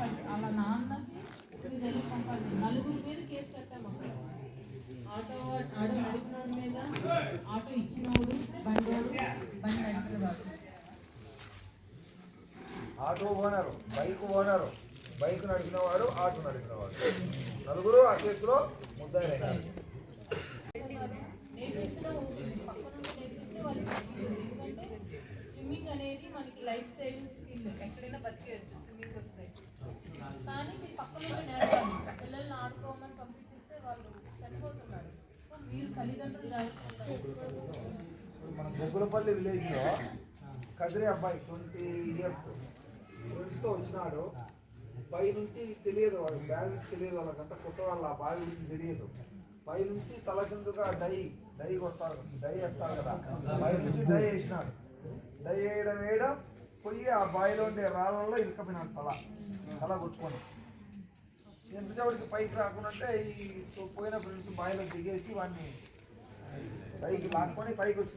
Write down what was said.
పంపాలి అలా నాన్నకి మీరు వెళ్ళి పంపాలి నలుగురు మీద కేసు కట్టాము అక్కడ ఆటో ఆటో నడిపినోడు మీద ఆటో ఇచ్చినోడు బండోడు బండి నడిపిన auto owner bike owner bike నడిపినవాడు auto నడిపినవాడు. నలుగురు ఆ కేసులో ముద్దాయిలైనారు. స్విమ్మింగ్ అనేది మనకి లైఫ్ స్టైల్ స్కిల్. ఎక్కడైనా బతికే మన బొగ్గులపల్లి విలేజ్లో కదిరి అబ్బాయి ట్వంటీ ఇయర్స్ ఫ్రెండ్స్తో వచ్చినాడు. పై నుంచి తెలియదు వాడు బ్యాలెన్స్ తెలియదు వాళ్ళకంతా కొత్త వాళ్ళ ఆ బావి గురించి తెలియదు. పై నుంచి తలకిందుగా డై డై కొడతారు డై వేస్తారు కదా. పై నుంచి డై వేసినాడు. డై వేయడం వేయడం పోయి ఆ బావిలో ఉండే రాళ్ళల్లో ఇరుకపోయినాడు తల తల కొట్టుకొని. ఎంతసేపటికి పైకి రాకుండా ఈ పోయిన ఫ్రెండ్స్ బావిలో దిగేసి వాడిని పైకి లాక్కొని పైకి వచ్చి